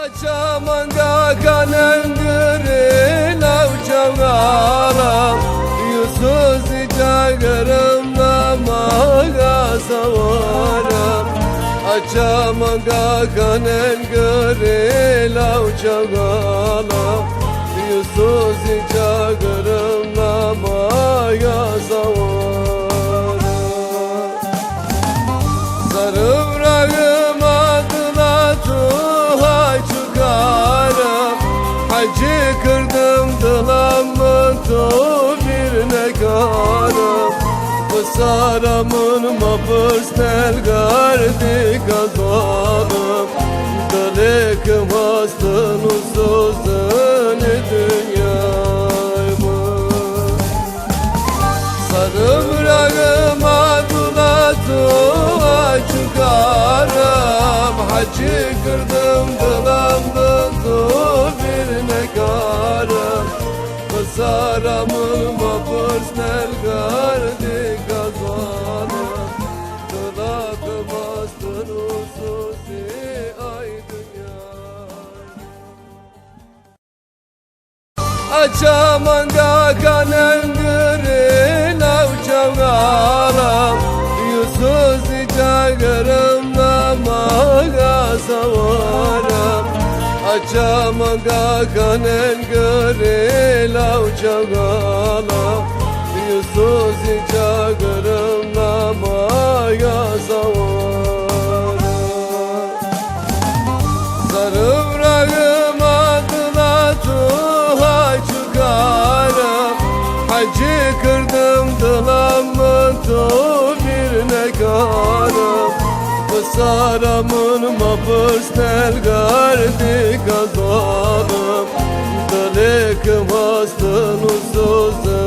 Açamanga kanengiri lavçavgalam Yusuz cagırımda maga savaram Açamanga kanengiri lavçavgalam Yusuz cagırımda Hacı kırdım dılamı tu bir nekarım Bu saramın mapırs tel gardi kazanım. Dılıkım hastın usuzun dünyayımı Sarım rağım adına tuğa çıkarım. Hacı kırdım dılandı tu Kısaramın mapırs nel gardi kazanım Dılakım astın ususi ay dünya. Açamanga kanengiri lavçavgalam Yusuz cagırımda Açamanga kanengiri lavçavgalam Yusuz cagırımda maga savaram Sarım rağım adına tuha çıkarım. Hacı kırdım dılamı tu bir nekarım Kısaramın mapırs tel gardi kazanım. Dılıkım hastın usuzun